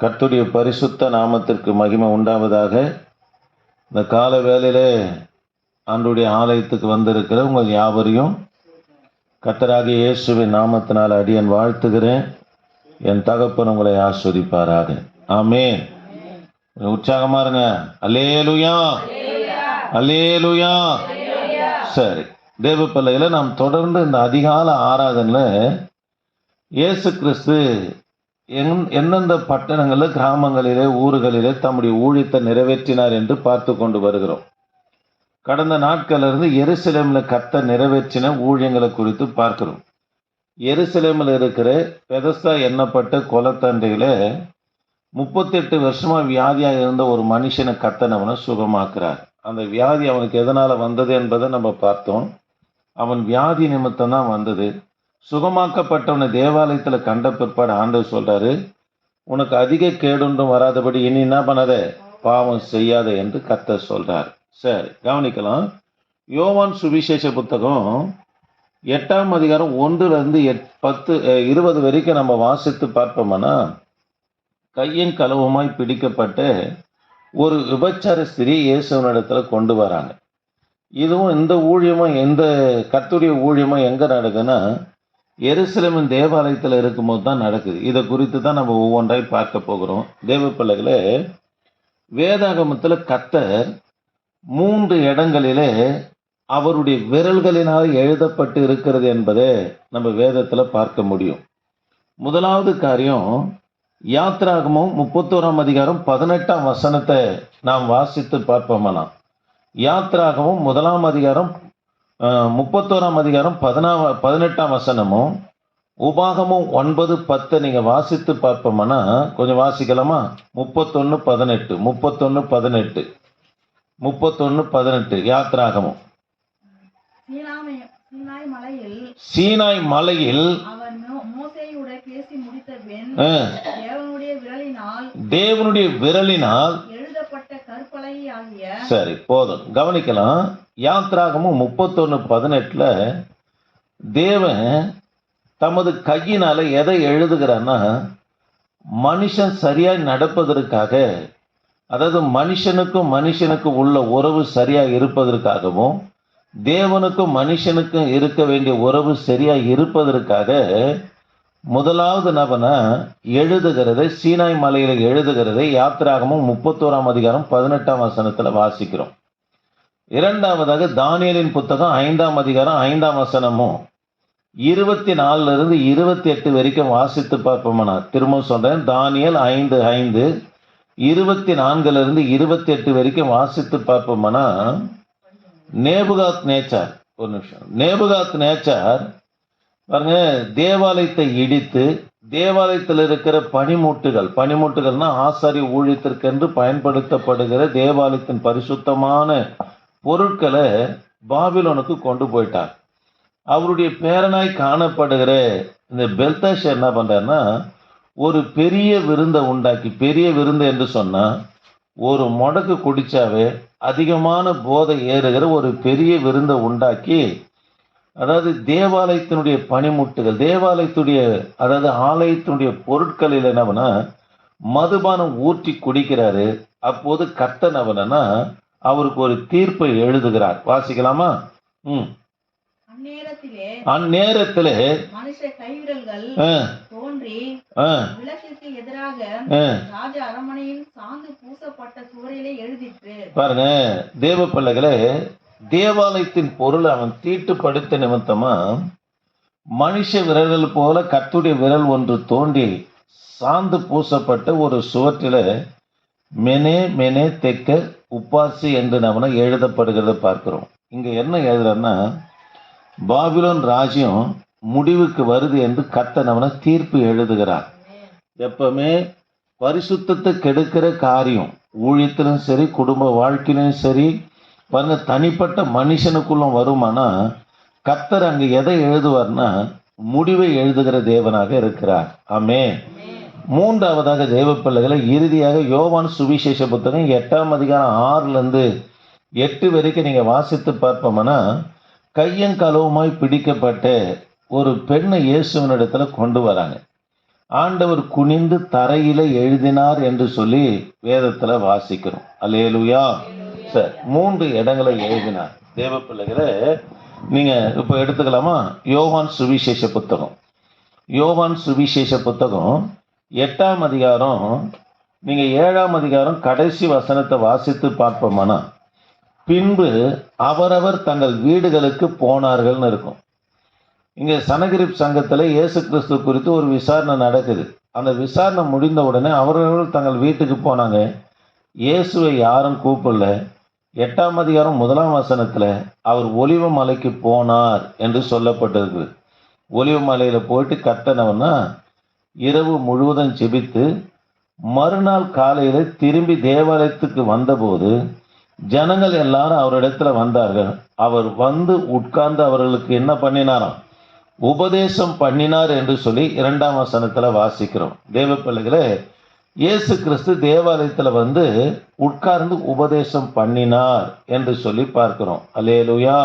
கர்த்துடைய பரிசுத்த நாமத்திற்கு மகிமை உண்டாவதாக. இந்த கால வேளையிலே ஆண்டுடைய ஆலயத்துக்கு வந்திருக்கிற உங்கள் யாவரையும் கத்தராகிய இயேசுவின் நாமத்தினால் அடியன் வாழ்த்துகிறேன். என் தகப்பன் உங்களை ஆஸ்வதிப்பாராக. ஆமே உற்சாகமா இருங்க. அலேலுயா அலேலுயா சரி. தேவ பிள்ளைகளை நாம் தொடர்ந்து இந்த அதிகால ஆராதனில் இயேசு கிறிஸ்து எங் எந்தெந்த பட்டணங்களில் கிராமங்களிலே ஊர்களிலே தம்முடைய ஊழியத்தை நிறைவேற்றினார் என்று பார்த்து கொண்டு வருகிறோம். கடந்த நாட்களிலிருந்து எருசலேமில் கத்த நிறைவேற்றின ஊழியங்களை குறித்து பார்க்கிறோம். எருசலேமில் இருக்கிற பெதஸ்தா எண்ணப்பட்ட கொலத்தண்டையில முப்பத்தெட்டு வருஷமாக வியாதியாக இருந்த ஒரு மனுஷனை கத்தனவனை சுகமாக்குறார். அந்த வியாதி அவனுக்கு எதனால் வந்தது என்பதை நம்ம பார்த்தோம். அவன் வியாதி நிமித்தம் தான் வந்தது. சுகமாக்கப்பட்டவனை தேவாலயத்தில் கண்ட பிற்பாடு ஆண்டவர் சொல்கிறாரு உனக்கு அதிக கேடுண்டும் வராதபடி இனி என்ன பண்ணாத? பாவம் செய்யாத என்று கத்த சொல்கிறார் சரி கவனிக்கலாம். யோவான் சுவிசேஷ புத்தகம் எட்டாம் அதிகாரம் ஒன்றுலேருந்து எட் பத்து இருபது வரைக்கும் நம்ம வாசித்து பார்ப்போம்னா? கையும் களவுமாய் பிடிக்கப்பட்டு ஒரு விபச்சார ஸ்திரீ இயேசுவனிடத்தில் கொண்டு வராங்க. இதுவும் இந்த ஊழியமும் எந்த கத்துடைய ஊழியமும் எங்கே நடக்குதுன்னா எருசலேமின் தேவாலயத்தில் இருக்கும்போது தான் நடக்குது. இதை குறித்து தான் நம்ம ஒவ்வொன்றாய் பார்க்க போகிறோம். தேவ பிள்ளைகளே வேதாகமத்தில் கத்தர் மூன்று இடங்களிலே அவருடைய விரல்களினால் எழுதப்பட்டு இருக்கிறது என்பதை நம்ம வேதத்தில் பார்க்க முடியும். முதலாவது காரியம் யாத்ராகமும் முப்பத்தோராம் அதிகாரம் பதினெட்டாம் வசனத்தை நாம் வாசித்து பார்ப்போமானா யாத்ராகமும் முதலாம் அதிகாரம் முப்பத்தோராம் அதிகாரம் பதினா பதினெட்டாம் வசனமும் உபாகமும் ஒன்பது பத்தை நீங்கள் வாசித்து பார்ப்போம்னா? கொஞ்சம் வாசிக்கலாமா? முப்பத்தொன்று பதினெட்டு முப்பத்தொன்று பதினெட்டு முப்பத்தொன்று பதினெட்டு யாத்ராகமும். சீனாய் மலையில் தேவனுடைய விரலினால் தேவனுடைய விரலினால் எழுதப்பட்ட கற்பலகை ஆகிய சரி போதும். கவனிக்கலாம். யாத்ராகமும் முப்பத்தொன்னு பதினெட்டுல தேவன் தமது கையினால எதை எழுதுகிறான்னா மனுஷன் சரியா நடப்பதற்காக அதாவது மனுஷனுக்கும் மனுஷனுக்கும் உள்ள உறவு சரியா இருப்பதற்காகவும் தேவனுக்கும் மனுஷனுக்கும் இருக்க வேண்டிய உறவு சரியா இருப்பதற்காக முதலாவது நபனா எழுதுகிறதை சீனாய் மலையில் எழுதுகிறதை யாத்திராகமும் முப்பத்தோராம் அதிகாரம் பதினெட்டாம் வசனத்தில் வாசிக்கிறோம். இரண்டாவதாக தானியலின் புத்தகம் ஐந்தாம் அதிகாரம் ஐந்தாம் வசனமும் இருபத்தி நாலுல இருந்து இருபத்தி எட்டு வரைக்கும் வாசித்து பார்ப்போம்னா? திரும்ப சொல்றேன். தானியல் ஐந்து ஐந்து இருபத்தி நான்குல இருந்து இருபத்தி எட்டு வரைக்கும் வாசித்து பார்ப்போம்னா? நேபுகாத் நேச்சார் ஒரு நிமிஷம். நேபுகாத் நேச்சார் பாருங்க தேவாலயத்தை இடித்து தேவாலயத்தில் இருக்கிற பனிமூட்டுகள் பனிமூட்டுகள்னா ஆசாரி ஊழியத்திற்கென்று பயன்படுத்தப்படுகிற தேவாலயத்தின் பரிசுத்தமான பொருட்களை பாபிலோனுக்கு கொண்டு போயிட்டார் அவருடைய பேரனாய் காணப்படுகிற இந்த பெல்தாஷ் என்ன பண்ணுறாருன்னா ஒரு பெரிய விருந்தை உண்டாக்கி பெரிய விருந்து என்று சொன்னால் ஒரு முடக்கு குடித்தாவே அதிகமான போதை ஏறுகிற ஒரு பெரிய விருந்தை உண்டாக்கி அதாவது தேவாலயத்தினுடைய பனிமுட்டுகள் தேவாலயத்துடைய அதாவது ஆலயத்தினுடைய பொருட்களில் என்னவனா மதுபானம் ஊற்றி குடிக்கிறாரு. அப்போது கர்த்தன் அவனா அவருக்கு ஒரு தீர்ப்பை எழுதுகிறார். வாசிக்கலாமா? ம். அந்நேரத்திலே மனுஷ கைவிரல்கள் தோன்றி விளக்கிற்கு எதிராக ராஜ அரண்மனையில் சாந்து பூசப்பட்ட சுவரிலே எழுதிற்று பாருங்க தேவ பிள்ளைகளே தேவாலயத்தின் பொருள் அவன் தீட்டுப்படுத்த நிமித்தமா மனுஷ விரல்கள் போல கத்துடைய விரல் ஒன்று தோண்டி சாந்து பூசப்பட்ட ஒரு சுவற்றில மெனே மெனே தெக்க உப்பாசி என்று நம்ம எழுதப்படுகிறத பார்க்கிறோம். இங்க என்ன எழுதுறன்னா பாபிலோன் ராஜ்யம் முடிவுக்கு வருது என்று கத்தனவன தீர்ப்பு எழுதுகிறார். எப்பவுமே பரிசுத்தத்தை கெடுக்கிற காரியம் ஊழியத்திலும் சரி குடும்ப வாழ்க்கையிலும் சரி பாருங்க தனிப்பட்ட மனுஷனுக்குள்ளும் வருமானா கத்தர் அங்கு எதை எழுதுவார்னா முடிவை எழுதுகிற தேவனாக இருக்கிறார். ஆமே மூன்றாவதாக தேவ பிள்ளைகளை இறுதியாக யோவான் சுவிசேஷ புத்தகம் எட்டாம் அதிகாரம் ஆறுலேருந்து எட்டு வரைக்கும் நீங்கள் வாசித்து பார்ப்போம்னா கையும் பிடிக்கப்பட்ட ஒரு பெண்ணை இயேசுவனிடத்துல கொண்டு வராங்க. ஆண்டவர் குனிந்து தரையில எழுதினார் என்று சொல்லி வேதத்துல வாசிக்கிறோம். அல்லேலுயா. சரி மூன்று இடங்களை எழுதினார். தேவ பிள்ளைகளை நீங்க இப்ப எடுத்துக்கலாமா? யோவான் சுவிசேஷ புத்தகம். யோவான் சுவிசேஷ புத்தகம் எட்டாம் அதிகாரம் நீங்க ஏழாம் அதிகாரம் கடைசி வசனத்தை வாசித்து பார்ப்போமானா? பின்பு அவரவர் தங்கள் வீடுகளுக்கு போனார்கள்னு இருக்கும். இங்க சனகிரிப் சங்கத்தில் இயேசு கிறிஸ்து குறித்து ஒரு விசாரணை நடக்குது. அந்த விசாரணை முடிந்த உடனே அவரவர்கள் தங்கள் வீட்டுக்கு போனாங்க. இயேசுவை யாரும் கூப்பிடல. எட்டாம் அதிகாரம் முதலாம் வசனத்தில் அவர் ஒலிவ மலைக்கு போனார் என்று சொல்லப்பட்டிருக்கு ஒலிவ மலையில் போயிட்டு கத்தனவனா இரவு முழுவதும் செபித்து மறுநாள் காலையில் திரும்பி தேவாலயத்துக்கு வந்தபோது ஜனங்கள் எல்லாரும் அவரிடத்துல வந்தார்கள். அவர் வந்து உட்கார்ந்து அவர்களுக்கு என்ன பண்ணினாராம்? உபதேசம் பண்ணினார் என்று சொல்லி இரண்டாம் வசனத்தில் வாசிக்கிறோம். தேவ பிள்ளைகளே இயேசு கிறிஸ்து தேவாலயத்துல வந்து உட்கார்ந்து உபதேசம் பண்ணினார் என்று சொல்லி பார்க்கிறோம். அல்லேலூயா.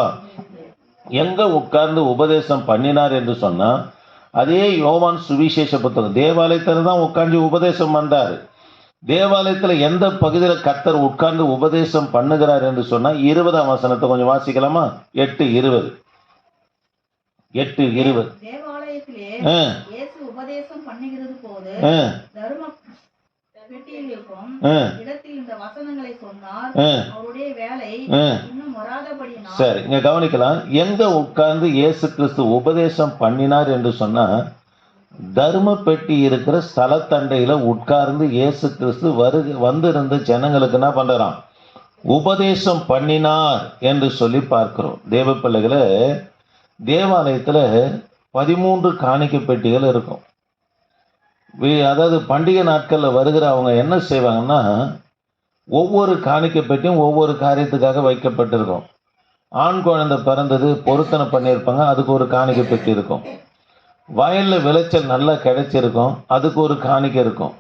எங்க உட்கார்ந்து உபதேசம் பண்ணினார் என்று சொன்னா அதே யோவான் சுவிசேஷ புத்தகம். தேவாலயத்துல தான் உட்கார்ந்து உபதேசம் பண்றாரு. தேவாலயத்துல எந்த பகுதியில கர்த்தர் உட்கார்ந்து உபதேசம் பண்ணுகிறார் என்று சொன்னா இருபதாம் வசனத்தை கொஞ்சம் வாசிக்கலாமா? எட்டு இருபது. எட்டு இருபது. சரி இங்க கவனிக்கலாம். எங்க உட்கார்ந்து இயேசு கிறிஸ்து உபதேசம் பண்ணினார் என்று சொன்னா தர்ம பெட்டி இருக்கிற ஸ்தலத்தண்டையில உட்கார்ந்து இயேசு கிறிஸ்து வருக வந்திருந்த ஜனங்களுக்கு என்ன பண்றான் உபதேசம் பண்ணினார் என்று சொல்லி பார்க்கிறோம். தேவ பிள்ளைகளை தேவாலயத்துல பதிமூன்று காணிக்கை பெட்டிகள் இருக்கும். அதாவது பண்டிகை நாட்களில் வருகிற அவங்க என்ன செய்வாங்கன்னா ஒவ்வொரு காணிக்கை பெட்டியும் ஒவ்வொரு காரியத்துக்காக வைக்கப்பட்டிருக்கும். ஆண் குழந்தை பிறந்தது பொருத்தனை பண்ணியிருப்பாங்க அதுக்கு ஒரு காணிக்கை பெட்டி இருக்கும். வயலில் விளைச்சல் நல்லா கிடைச்சிருக்கும் அதுக்கு ஒரு காணிக்கை இருக்கும்.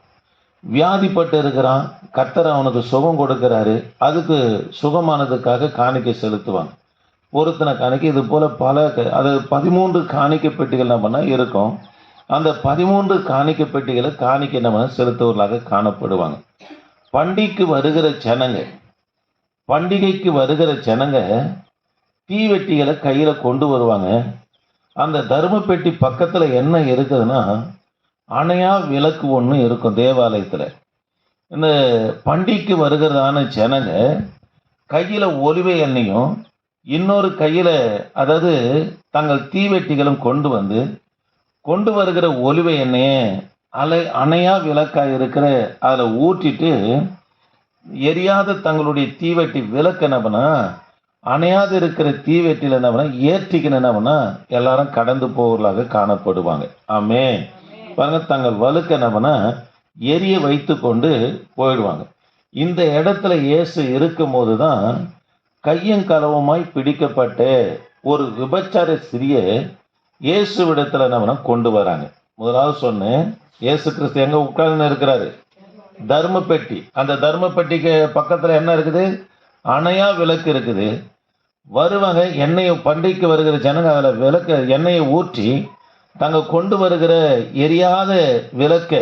வியாதிப்பட்டு இருக்கிறான் கத்தர் அவனுக்கு சுகம் கொடுக்கிறாரு அதுக்கு சுகமானதுக்காக காணிக்கை செலுத்துவாங்க. பொருத்தனை காணிக்கை இது போல் பல க- அது பதிமூன்று காணிக்கை பெட்டிகள் என்ன இருக்கும். அந்த பதிமூன்று காணிக்கை பெட்டிகளை காணிக்கை நம்ம செலுத்துவர்களாக காணப்படுவாங்க. பண்டிகைக்கு வருகிற ஜனங்க பண்டிகைக்கு வருகிற ஜனங்க தீவெட்டிகளை கையில் கொண்டு வருவாங்க. அந்த தர்ம பெட்டி என்ன இருக்குதுன்னா அணையா விளக்கு ஒன்று இருக்கும் தேவாலயத்தில். இந்த பண்டிகைக்கு வருகிறதான ஜனங்க கையில் ஒலிவை எண்ணெயும் இன்னொரு கையில் அதாவது தங்கள் தீவெட்டிகளும் கொண்டு வந்து கொண்டு வருகிற ஒலிவை எண்ணெயை அலை அணையா விளக்காய் இருக்கிற அதில் ஊற்றிட்டு எரியாத தங்களுடைய தீவெட்டி விளக்கு என்ன அணையாது இருக்கிற தீவெட்டியில் என்ன பண்ணா ஏற்றிக்கணும் என்ன பண்ணா எல்லாரும் கடந்து போவர்களாக காணப்படுவாங்க. ஆமே பாருங்க தங்கள் வழுக்க என்ன எரிய வைத்து கொண்டு போயிடுவாங்க. இந்த இடத்துல இயேசு இருக்கும்போது தான் கையங்களவுமாய் பிடிக்கப்பட்ட ஒரு விபச்சார சிறிய இயேசுவிடத்துல என்ன பண்ணா கொண்டு வராங்க. முதலாவது சொன்னேன் இயேசு கிறிஸ்து எங்க உட்கார்ந்து இருக்கிறாரு? தர்ம பெட்டி அந்த தர்ம பெட்டிக்கு பக்கத்தில் என்ன இருக்குது? அணையா விளக்கு இருக்குது. வருவாங்க எண்ணெயை பண்டிகைக்கு வருகிற ஜனங்க அதில் விளக்க எண்ணெயை ஊற்றி தாங்க கொண்டு வருகிற எரியாத விளக்க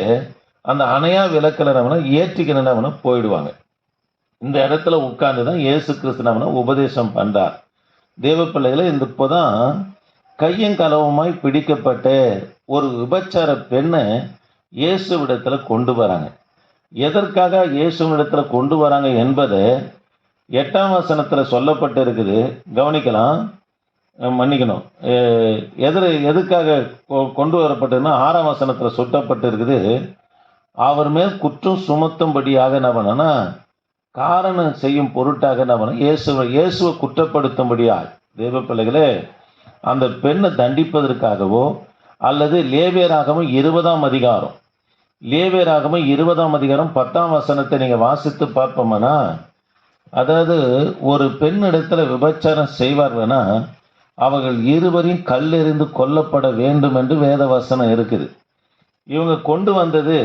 அந்த அணையா விளக்கில் நம்ம ஏற்றிக்கணும் நம்ம போயிடுவாங்க. இந்த இடத்துல உட்கார்ந்து தான் இயேசு கிறிஸ்து நம்ம உபதேசம் பண்ணுறார் தேவ பிள்ளைகளை இந்த கையும் கலவுமாய் பிடிக்கப்பட்ட ஒரு விபச்சார பெண்ணை இயேசுவிடத்தில் கொண்டு வராங்க. எதற்காக இயேசுவிடத்தில் கொண்டு வராங்க என்பதை எட்டாம் வசனத்தில் சொல்லப்பட்டு இருக்குது கவனிக்கலாம் மன்னிக்கணும். எதிர எதுக்காக கொ- கொண்டு வரப்பட்டதுன்னா ஆறாம் வசனத்தில் சுட்டப்பட்டு இருக்குது அவர் மேல் குற்றம் சுமத்தும்படியாக என்ன பண்ணனா காரணம் செய்யும் பொருட்டாக என்ன பண்ண இயேசுவை இயேசுவை குற்றப்படுத்தும்படியாக தெய்வ பிள்ளைகளே அந்த பெண்ணை தண்டிப்பதற்காகவோ அல்லது லேவியராகவும் இருபதாம் அதிகாரம். லேவியராகவும் இருபதாம் அதிகாரம் பத்தாம் வசனத்தை நீங்கள் வாசித்து பார்ப்போம்னா? அதாவது ஒரு பெண் இடத்துல விபச்சாரம் செய்வார்கள்னா அவர்கள் இருவரையும் கல்லெறிந்து கொல்லப்பட வேண்டும் என்று வேத வசனம் இருக்குது. இவங்க கொண்டு வந்தது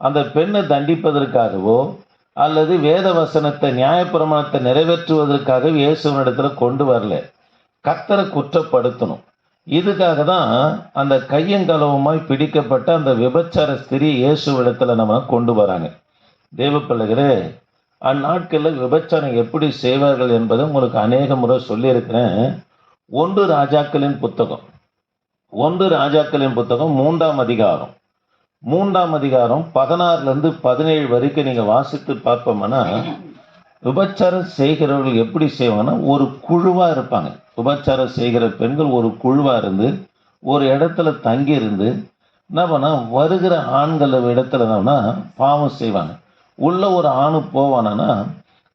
அந்த பெண்ணை தண்டிப்பதற்காகவோ அல்லது வேத வசனத்தை நியாயப்பிரமாணத்தை நிறைவேற்றுவதற்காக இயேசுவனிடத்துல கொண்டு வரல. கத்தரை குற்றப்படுத்தணும். இதுக்காக தான் அந்த கையங்கலவுமாய் பிடிக்கப்பட்ட அந்த விபச்சார ஸ்திரீ இயேசுவிடத்துல நம்ம கொண்டு வராங்க. தேவ பிள்ளைகளே அந்நாட்களில் விபச்சாரம் எப்படி செய்வார்கள் என்பதை உங்களுக்கு அநேக முறை சொல்லியிருக்கிறேன். ஒன்று ராஜாக்களின் புத்தகம். ஒன்று ராஜாக்களின் புத்தகம் மூன்றாம் அதிகாரம். மூன்றாம் அதிகாரம் பதினாறுலேருந்து பதினேழு வரைக்கும் நீங்கள் வாசித்து பார்ப்போம்னா விபச்சாரம் செய்கிறவர்கள் எப்படி செய்வாங்கன்னா ஒரு குழுவாக இருப்பாங்க. விபச்சாரம் செய்கிற பெண்கள் ஒரு குழுவாக இருந்து ஒரு இடத்துல தங்கி இருந்து என்ன பண்ணால் வருகிற ஆண்கள் இடத்துல என்னன்னா பாவம் செய்வாங்க. உள்ள ஒரு ஆணு போவானா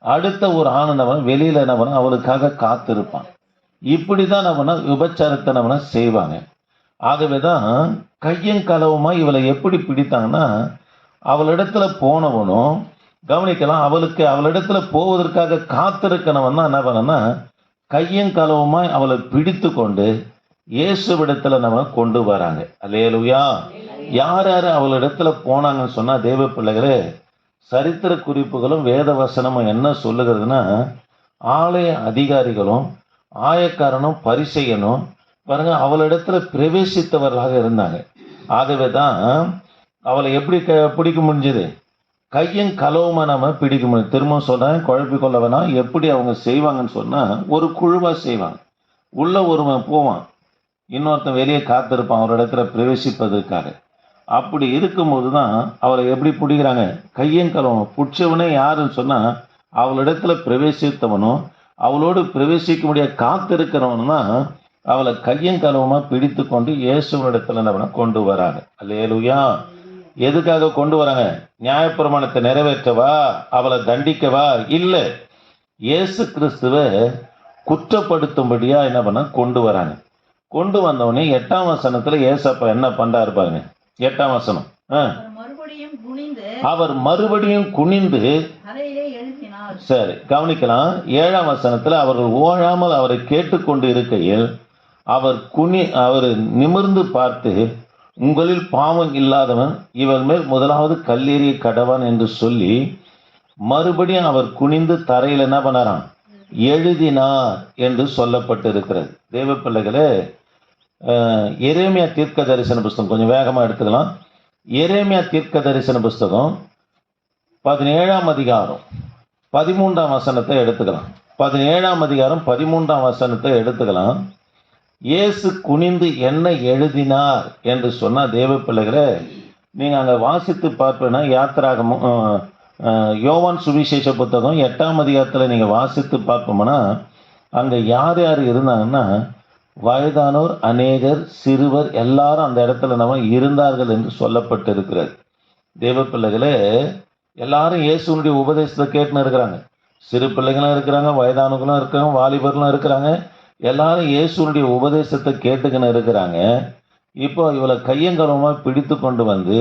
அடுத்த ஒரு ஆணு என்ன பண்ண வெளியில் என்ன பண்ண அவளுக்காக காத்திருப்பான். இப்படி தான் நம்ம விபச்சாரத்தை நம்ம செய்வாங்க. ஆகவே தான் கையும் களவுமா இவளை எப்படி பிடித்தாங்கன்னா அவளிடத்துல போனவனும் கவனிக்கலாம் அவளுக்கு அவளிடத்துல போவதற்காக காத்திருக்கணவன் தான் என்ன பண்ணனா கையும் கலவுமாய் அவளை பிடித்து கொண்டு இயேசுவிடத்துல நம்ம கொண்டு வராங்க. அல்லேலுயா. யார் யார் அவளிடத்துல போனாங்கன்னு சொன்னா தேவ பிள்ளைகளே சரித்திர குறிப்புகளும் வேத வசனமும் என்ன சொல்லுகிறதுனா ஆலய அதிகாரிகளும் ஆயக்காரனும் பரிசெயனும் பாருங்க அவளிடத்துல பிரவேசித்தவர்களாக இருந்தாங்க. ஆகவே தான் அவளை எப்படி க பிடிக்க முடிஞ்சது? கையும் களவுமா நம்ம பிடிக்க முடியும் திரும்ப சொல்றேன் குழப்பி கொள்ள வேணாம். எப்படி அவங்க செய்வாங்கன்னு சொன்னால் ஒரு குழுவாக செய்வாங்க. உள்ளே ஒருவன் போவான். இன்னொருத்தன் வெளியே காத்திருப்பான் அவர் இடத்துல பிரவேசிப்பதற்காக. அப்படி இருக்கும்போது தான் அவளை எப்படி பிடிக்கிறாங்க? கையும் களவும் பிடிச்சவனே யாருன்னு சொன்னால் அவளிடத்துல பிரவேசித்தவனும் அவளோடு பிரவேசிக்க முடியாத காத்திருக்கிறவனும் தான் அவளை கையும் கலவமாக பிடித்து கொண்டு இயேசுவனிடத்துல நம்ம கொண்டு வராங்க. அல்லேலுயா. எதுக்காக கொண்டு வராங்க நியாயப்பிரமாணத்தை நிறைவேற்றவா? அவளை தண்டிக்கவா? இல்ல. இயேசு கிறிஸ்துவை குற்றப்படுத்தும்படியா என்ன பண்ண? கொண்டு வராங்க. கொண்டு வந்தவொடனே எட்டாம் வசனத்துல ஏசப்பா என்ன பண்றாரு பாருங்க. எட்டாம் வசனம். அவர் மறுபடியும் குனிந்து சரி கவனிக்கலாம். ஏழாம் வசனத்துல அவர்கள் ஓழாமல் அவரை கேட்டுக்கொண்டு இருக்கையில் அவர் குனி அவர் நிமிர்ந்து பார்த்து உங்களில் பாவம் இல்லாதவன் இவள் மேல் முதலாவது கல்லெறிய கடவான் என்று சொல்லி மறுபடியும் அவர் குனிந்து தரையில் என்ன பண்ணாராம்? எழுதினார் என்று சொல்லப்பட்டிருக்கிறது. தேவ பிள்ளைகளே எரேமியா தீர்க்க தரிசன புஸ்தகம் கொஞ்சம் வேகமாக எடுத்துக்கலாம். எரேமியா தீர்க்க தரிசன புஸ்தகம் பதினேழாம் அதிகாரம் பதிமூன்றாம் வசனத்தை எடுத்துக்கலாம். பதினேழாம் அதிகாரம் பதிமூன்றாம் வசனத்தை எடுத்துக்கலாம். இயேசு குனிந்து என்ன எழுதினார் என்று சொன்னால் தேவ பிள்ளைகளை நீங்கள் அங்கே வாசித்து பார்ப்பேன்னா யாத்திராகமும் யோவான் சுவிசேஷ புத்தகம் எட்டாம் அதிகாரத்தில் நீங்கள் வாசித்து பார்ப்போம்னா அங்கே யார் யார் இருந்தாங்கன்னா வயதானோர் அநேகர் சிறுவர் எல்லாரும் அந்த இடத்துல நம்ம இருந்தார்கள் என்று சொல்லப்பட்டிருக்கிறது. தேவ பிள்ளைகளே எல்லாரும் இயேசுனுடைய உபதேசத்தை கேட்டுன்னு இருக்கிறாங்க. சிறு பிள்ளைகளும் இருக்கிறாங்க வயதானவங்களும் இருக்கிறாங்க வாலிபர்களும் இருக்கிறாங்க. எல்லாரும் இயேசுனுடைய உபதேசத்தை கேட்டுக்கின்னு இருக்கிறாங்க. இப்போ இவளை கையங்கலமா பிடித்து கொண்டு வந்து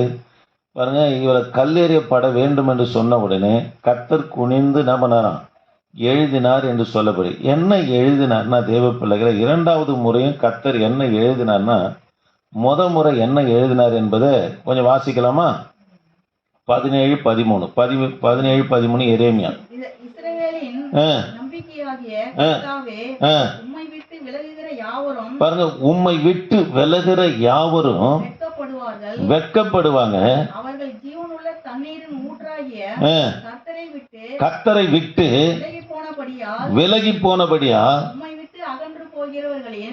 பாருங்க இவளை கல்லெறியப்பட வேண்டும் என்று சொன்ன உடனே கத்தர் குனிந்து என்ன பண்ணாராம்? எழுதினார் என்று சொல்லப்படு. என்ன எழுதினார்னா தேவ பிள்ளைகளை இரண்டாவது முறையும் கத்தர் என்ன எழுதினார்னா முத முறை என்ன எழுதினார் என்பதை கொஞ்சம் வாசிக்கலாமா? பதினேழு பதிமூணு. பதி பதினேழு பதிமூணு எரேமியா. பாருங்க உம்மை விட்டு விலகுற யாவரும் விட்டு கத்தரை விட்டு விலகி போனபடியா?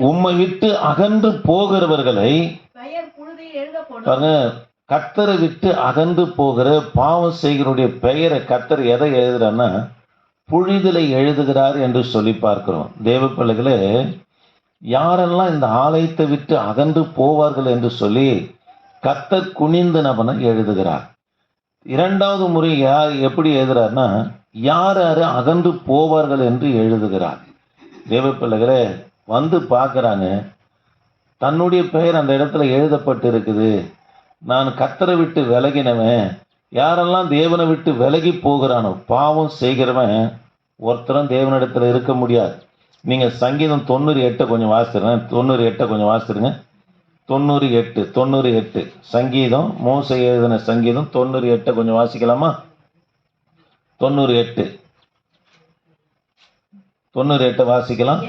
உம்மை விட்டு அகன்று போகிறவர்களை பாருங்க கத்தரை விட்டு அகன்று போகிற பாவம் செய்கிறவருடைய பெயரை கத்தர் எதை எழுதுறான்னா புழிதலை எழுதுகிறார் என்று சொல்லி பார்க்கிறோம். தேவ பிள்ளைகளே யாரெல்லாம் இந்த ஆலயத்தை விட்டு அகன்று போவார்கள் என்று சொல்லி கத்தர் குனிந்து நபனை எழுதுகிறார். இரண்டாவது முறை யார் எப்படி எழுதுறாருன்னா யார் யார் அகன்று போவார்கள் என்று எழுதுகிறார். தேவப்பிள்ளைகளே வந்து பார்க்குறாங்க. தன்னுடைய பெயர் அந்த இடத்துல எழுதப்பட்டு இருக்குது நான் கத்தரை விட்டு விலகினவன். யாரெல்லாம் தேவனை விட்டு விலகி போகிறானோ பாவம் செய்கிறவன் ஒருத்தரும் தேவனிடத்தில் இருக்க முடியாது. நீங்க சங்கீதம் தொண்ணூறு எட்டை கொஞ்சம் வாசிடுறேன் தொண்ணூறு எட்டை கொஞ்சம் வாசிடுங்க தொண்ணூறு எட்டு தொண்ணூறு எட்டு. சங்கீதம் மோச எழுதின சங்கீதம் தொண்ணூறு எட்டை கொஞ்சம் வாசிக்கலாமா? தொண்ணூறு எட்டு. தொண்ணூறு எட்டை வாசிக்கலாம்.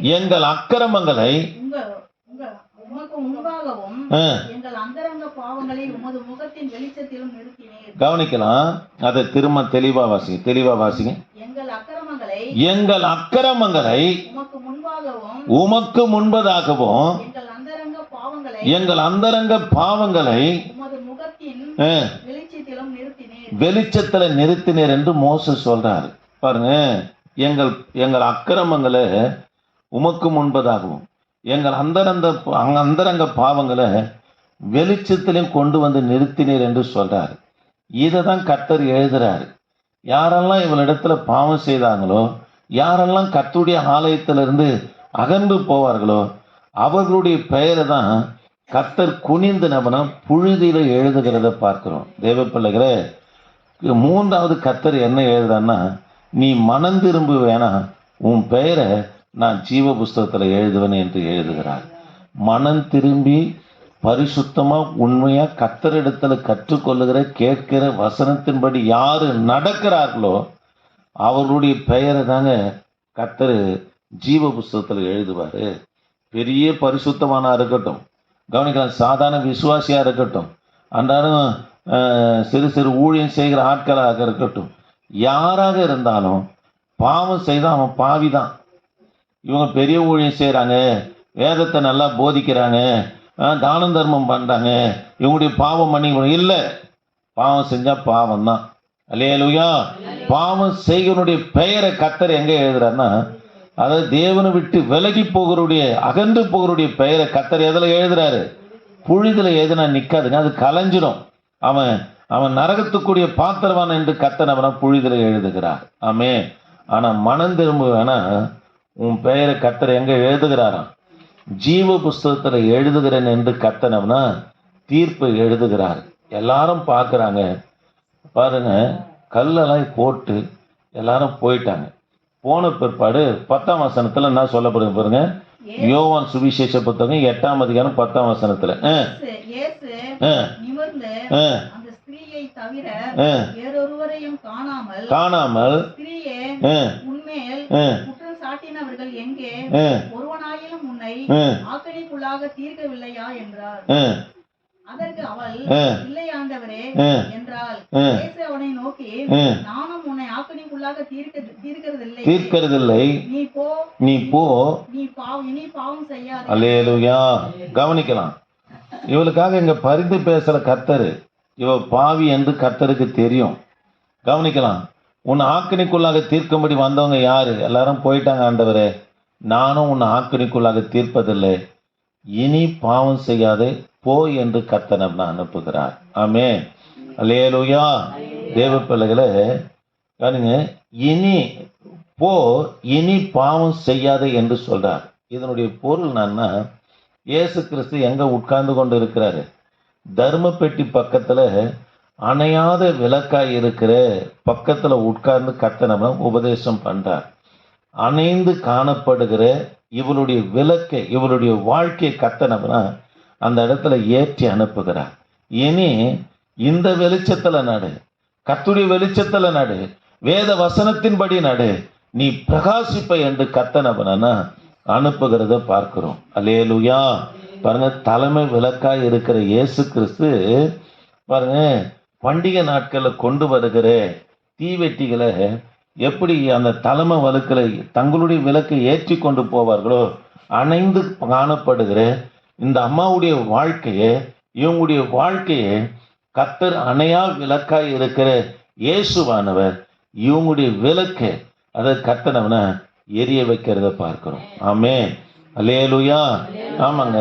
எங்கள் அக்கிரமங்களை கவனிக்கலாம். அதை திரும்ப தெளிவா வாசிங்க தெளிவா வாசிங்க. எங்கள் அக்கிரமங்களை உமக்கு முன்பதாகவும் எங்கள் அந்தரங்க பாவங்களை வெளிச்சத்துல நிறுத்தினர் என்று மோசஸ் சொல்றாரு. பாருங்க எங்கள் எங்கள் அக்கிரமங்களை உமக்கு முன்பதாகவும் எங்கள் அந்தரந்த அந்தரங்க பாவங்களை வெளிச்சத்திலையும் கொண்டு வந்து நிறுத்தினீர் என்று சொல்றாரு. இதை தான் கர்த்தர் எழுதுறாரு. யாரெல்லாம் இவளிடத்துல பாவம் செய்தாங்களோ யாரெல்லாம் கத்துடைய ஆலயத்திலிருந்து அகன்று போவார்களோ அவர்களுடைய பெயரை தான் கத்தர் குனிந்து நபனம் புழுதியில் எழுதுகிறத பார்க்கிறோம். தேவ பிள்ளைகளே மூன்றாவது கத்தர் என்ன எழுதுறான்னா நீ மனம் திரும்பு வேணா உன் பெயரை நான் ஜீவ புஸ்தகத்தில் எழுதுவேன் என்று எழுதுகிறார். மனம் திரும்பி பரிசுத்தமாக உண்மையாக கத்தரிடத்தில் கற்றுக்கொள்ளுகிற கேட்கிற வசனத்தின்படி யார் நடக்கிறார்களோ அவர்களுடைய பெயரை தாங்க கத்தர் ஜீவ புஸ்தகத்தில் எழுதுவார். பெரிய பரிசுத்தமானா இருக்கட்டும். கவனிக்கலாம் சாதாரண விசுவாசியாக இருக்கட்டும். அன்றாடம் சிறு சிறு ஊழியம் செய்கிற ஆட்களாக இருக்கட்டும். யாராக இருந்தாலும் பாவம் செய்தால் அவன் பாவி தான் இவங்க பெரிய ஊழியம் செய்கிறாங்க வேதத்தை நல்லா போதிக்கிறாங்க தானம் தர்மம் பண்ணுறாங்க இவங்களுடைய பாவம் பண்ணி இல்லை பாவம் செஞ்சால் பாவம் தான் அல்லையா பாவம் செய்கிறனுடைய பெயரை கத்தர் எங்கே எழுதுறாருன்னா அதாவது தேவனை விட்டு விலகி போகிறவருடைய அகன்று போகிறவருடைய பெயரை கத்தர் எதில் எழுதுறாரு? புழுதில் எழுதுனா நிற்காதுங்க அது கலைஞ்சிடும் அவன் அவன் நரகத்துக்குரிய பாத்திரவான் என்று கத்தன் அவனை புழுதில் எழுதுகிறார். ஆமே ஆனால் மனம் திரும்ப வேணா உன் பெயரை கத்தர் எங்கே எழுதுகிறாராம்? ஜீவ புஸ்தகத்தில் எழுதுகிறேன் என்று கத்தனவனா தீர்ப்பு எழுதுகிறார். எல்லாரும் பார்க்குறாங்க பாருங்க கல்லெல்லாம் போட்டு எல்லாரும் போயிட்டாங்க. போன பிற்பாடு பத்தாம் வசனத்துல என்ன சொல்லப்படுது பாருங்க? யோவான் சுவிசேஷ புத்தகம் எட்டாம் அதிகாரம் பத்தாம் வசனத்துல. காணாமல் ஒருவனாயிலும் உன்னை ஆக்கணிக்குள்ளாக தீர்க்கவில்லையா? என்றார். அதற்கு அவள். இல்லை ஆண்டவரே. இயேசு அவனை நோக்கி. நானும் உன்னை ஆக்கணிக்குள்ளாக தீர்க்க தீர்க்கிறதில்லை. தீர்க்கறதில்லை. நீ போ. நீ போ. நீ பாவம் இனி பாவம் செய்யாதே. அல்லேலுயா. கவனிக்கலாம். இவளுக்காக இங்க பரிந்து பேசுற கர்த்தரு இவ பாவி என்று கர்த்தருக்கு தெரியும். கவனிக்கலாம். உன் ஆக்கினிக்குள்ளாக தீர்க்கும்படி வந்தவங்க யாரு? எல்லாரும் போயிட்டாங்க ஆண்டவரே. நானும் உன் ஆக்கினிக்குள்ளாக தீர்ப்பதில்லை. இனி பாவம் செய்யாதே போ என்று நம்மை அனுப்புகிறார். ஆமே அல்லேலுயா. தேவ பிள்ளைகளே பாருங்க இனி போ இனி பாவம் செய்யாதே என்று சொல்றார். இதனுடைய பொருள் என்னன்னா இயேசு கிறிஸ்து எங்க உட்கார்ந்து கொண்டு இருக்கிறாரு தர்ம பெட்டி பக்கத்துல அணையாத விளக்காய் இருக்கிற பக்கத்துல உட்கார்ந்து கத்தனம உபதேசம் பண்றார். அணைந்து காணப்படுகிற இவளுடைய விளக்கை இவளுடைய வாழ்க்கையை கத்தனம்னா அந்த இடத்துல ஏற்றி அனுப்புகிறார். இனி இந்த வெளிச்சத்தில் நடு கத்துடைய வெளிச்சத்தில் நடு வேத வசனத்தின்படி நடு நீ பிரகாசிப்பை என்று கத்தனவனா அனுப்புகிறத பார்க்கிறோம். அலேலுயா பாருங்க தலைமை விளக்காய் இருக்கிற இயேசு கிறிஸ்து பாருங்க பண்டிகை நாட்களில் கொண்டு வருகிற தீவெட்டிகளை எப்படி அந்த தலைமை வழுக்களை தங்களுடைய விளக்கை ஏற்றி கொண்டு போவார்களோ அணைந்து காணப்படுகிற இந்த அம்மாவுடைய வாழ்க்கையை இவங்களுடைய வாழ்க்கையை கத்தர் அணையா விளக்காய் இருக்கிற இயேசுவானவர் இவங்களுடைய விளக்கை அதை கத்தனவனை எரிய வைக்கிறத பார்க்கிறோம். ஆமே அலேலுயா ஆமாங்க.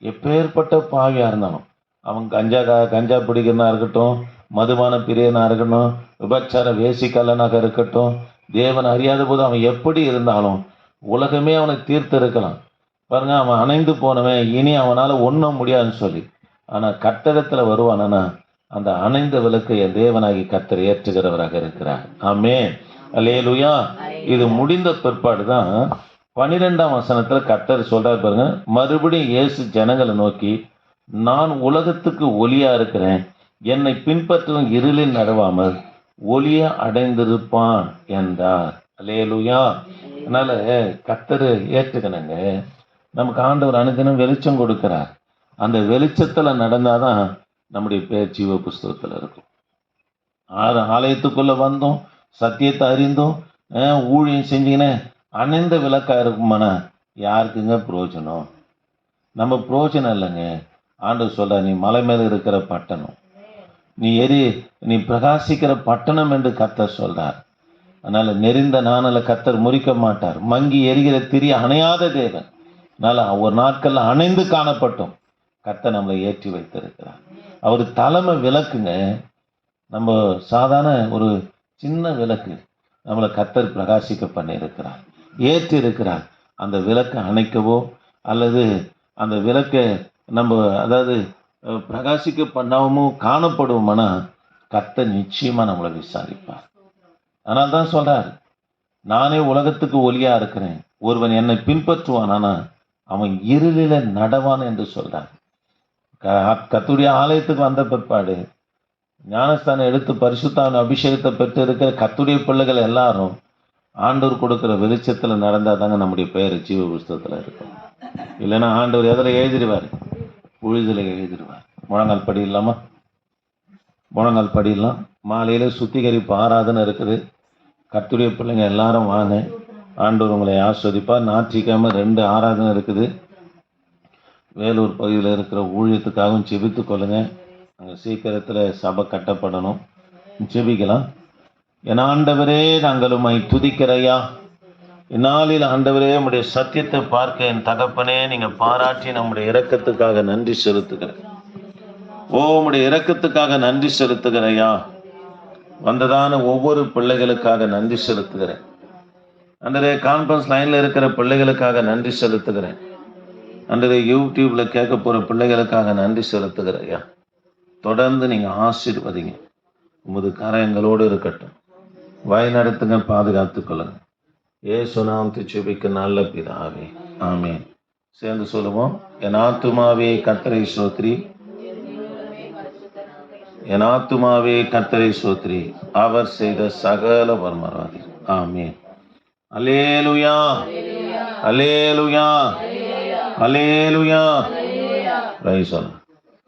எப்பேற்பட்ட பாவியா இருந்தாலும் அவன் கஞ்சா கஞ்சா பிடிக்கிறதா இருக்கட்டும் மதுபான பிரியனாக இருக்கட்டும் விபச்சார வேசிக்கல்லனாக இருக்கட்டும் தேவன் அறியாத போது அவன் எப்படி இருந்தாலும் உலகமே அவனை தீர்த்து இருக்கலாம். பாருங்க அவன் அணைந்து போனவன் இனி அவனால் ஒன்றும் முடியாதுன்னு சொல்லி. ஆனால் கட்டடத்தில் வருவானா அந்த அணைந்த விளக்கை என் தேவனாகி கத்தர் ஏற்றுகிறவராக இருக்கிறார். ஆமே அல்லேலுயா. இது முடிந்த பிற்பாடு தான் பனிரெண்டாம் வசனத்தில் கத்தர் சொல்றாரு பாருங்க மறுபடியும் இயேசு ஜனங்களை நோக்கி நான் உலகத்துக்கு ஒளியா இருக்கிறேன் என்னை பின்பற்றும் இருளில் நடவாமல் ஒளிய அடைந்திருப்பான் என்றார். அலேலுயா அதனால கத்தரு ஏற்றுக்கணுங்க. நமக்கு ஆண்டவர் அனுதினம் வெளிச்சம் கொடுக்கிறார். அந்த வெளிச்சத்துல நடந்தாதான் நம்முடைய பேர் ஜீவ புஸ்தகத்தில் இருக்கும். ஆறு ஆலயத்துக்குள்ள வந்தோம் சத்தியத்தை அறிந்தோம் ஊழியம் செஞ்சீங்கன்னா அணைந்த விளக்காக இருக்குமானா? யாருக்குங்க பிரயோஜனம் நம்ம பிரயோஜனம் இல்லைங்க. ஆண்டு சொல்ல நீ மலை மேலே இருக்கிற பட்டணம் நீ எரி நீ பிரகாசிக்கிற பட்டணம் என்று கத்தர் சொல்றார். அதனால நெறிந்த நாணல கத்தர் முறிக்க மாட்டார். மங்கி எரிகிற திரி அணையாத தேவன். அதனால ஒரு நாட்கள் அணைந்து காணப்பட்டோம். கத்தை நம்மளை ஏற்றி வைத்திருக்கிறார். அவர் தலைமை விளக்குங்க. நம்ம சாதாரண ஒரு சின்ன விளக்கு. நம்மளை கத்தர் பிரகாசிக்க பண்ணியிருக்கிறார். ஏற்றி இருக்கிறார். அந்த விளக்கை அணைக்கவோ அல்லது அந்த விளக்கை நம்ம அதாவது பிரகாசிக்க பண்ணாமோ காணப்படுவோம்னா கத்த நிச்சயமாக நம்மளை விசாரிப்பார். ஆனால் தான் சொல்கிறார் நானே உலகத்துக்கு ஒளியாக இருக்கிறேன். ஒருவன் என்னை பின்பற்றுவானா அவன் இருளில நடவான் என்று சொல்கிறான் க- ஆலயத்துக்கு வந்த பிற்பாடு ஞானஸ்தானம் எடுத்து பரிசுத்தான அபிஷேகத்தை பெற்று இருக்கிற கத்துடைய பிள்ளைகள் எல்லாரும் ஆண்டவர் கொடுக்குற வெளிச்சத்தில் நடந்தால் தாங்க நம்முடைய பெயர் ஜீவ புஸ்தகத்தில் இருக்கும். இல்லைன்னா ஆண்டவர் எதில் எழுதிடுவார். உழுதுல எழுதிடுவார். முழங்கால் படி இல்லாமா முழங்கால் படியெல்லாம் மாலையில் சுத்திகரிப்பு ஆராதனை இருக்குது. கத்துடைய பிள்ளைங்க எல்லாரும் வாங்க. ஆண்டவர் உங்களை ஆஸ்வதிப்பார். ஞாயிற்றுக்கிழமை ரெண்டு ஆராதனை இருக்குது. வேலூர் பகுதியில் இருக்கிற ஊழியத்துக்காகவும் செபித்து கொள்ளுங்கள் அங்கே சீக்கிரத்தில் சபை கட்டப்படணும். ஜெபிக்கலாம் என் ஆண்டவரே நாங்களும் துதிக்கிறையா இந்நாளில் ஆண்டவரே நம்முடைய சத்தியத்தை பார்க்க என் தகப்பனே நீங்கள் பாராட்டி நம்முடைய இரக்கத்துக்காக நன்றி செலுத்துகிறேன். ஓ உம்முடைய இரக்கத்துக்காக நன்றி செலுத்துகிறையா வந்ததான ஒவ்வொரு பிள்ளைகளுக்காக நன்றி செலுத்துகிறேன். அன்றே கான்ஃபரன்ஸ் லைனில் இருக்கிற பிள்ளைகளுக்காக நன்றி செலுத்துகிறேன். அன்றே யூடியூப்பில் கேட்க போகிற பிள்ளைகளுக்காக நன்றி செலுத்துகிறையா தொடர்ந்து நீங்கள் ஆசீர்வதிங்க. உமது கரங்களோடு இருக்கட்டும். வழி நடத்துங்க பாதுகாத்துக் ஏசு நாமத்தை சுபிக்க நல்ல பிதாவே. ஆமென். சேர்ந்து சொல்லுவோம். என் ஆத்துமாவே கத்தரை சோத்ரி. என் ஆத்துமாவே கத்தரை சோத்ரி. அவர் செய்த சகல வர்மராதி amen. Alleluia alleluia alleluia praise